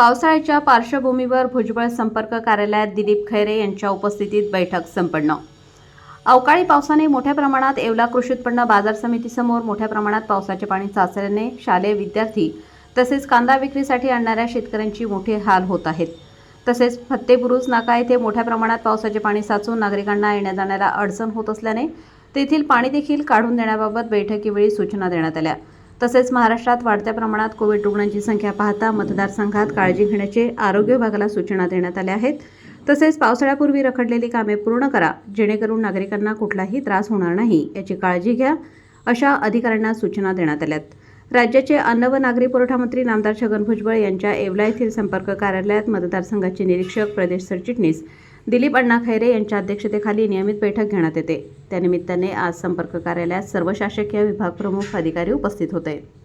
पावसाळ्याच्या पार्श्वभूमीवर भुजबळ संपर्क कार्यालयात दिलीप खैरे यांच्या उपस्थितीत बैठक संपन्न. अवकाळी पावसाने मोठ्या प्रमाणात येवला कृषी उत्पन्न बाजार समितीसमोर मोठ्या प्रमाणात पावसाचे पाणी साचल्याने शालेय विद्यार्थी तसेच कांदा विक्रीसाठी आणणाऱ्या शेतकऱ्यांची मोठे हाल होत आहेत. तसेच फत्तेबुरुज नाका येथे मोठ्या प्रमाणात पावसाचे पाणी साचून नागरिकांना येण्या जाण्याला अडचण होत असल्याने तेथील पाणी देखील काढून देण्याबाबत बैठकीवेळी सूचना देण्यात आल्या. तसेच महाराष्ट्रात वाढत्या प्रमाणात कोविड रुग्णांची संख्या पाहता मतदारसंघात काळजी घेण्याचे आरोग्य विभागाला सूचना देण्यात आल्या आहेत. तसेच पावसाळ्यापूर्वी रखडलेली कामे पूर्ण करा जेणेकरून नागरिकांना कुठलाही त्रास होणार नाही याची काळजी घ्या अशा अधिकाऱ्यांना सूचना देण्यात आल्यात. राज्याचे अन्न व नागरी पुरवठा मंत्री नामदार छगन भुजबळ यांच्या येवला येथील संपर्क कार्यालयात मतदारसंघाचे निरीक्षक प्रदेश सरचिटणीस दिलीप अण्णा खैरे यांच्या अध्यक्षतेखाली नियमित बैठक घेण्यात येते. त्यानिमित्ताने आज संपर्क कार्यालयात सर्व शासकीय विभाग प्रमुख अधिकारी उपस्थित होते.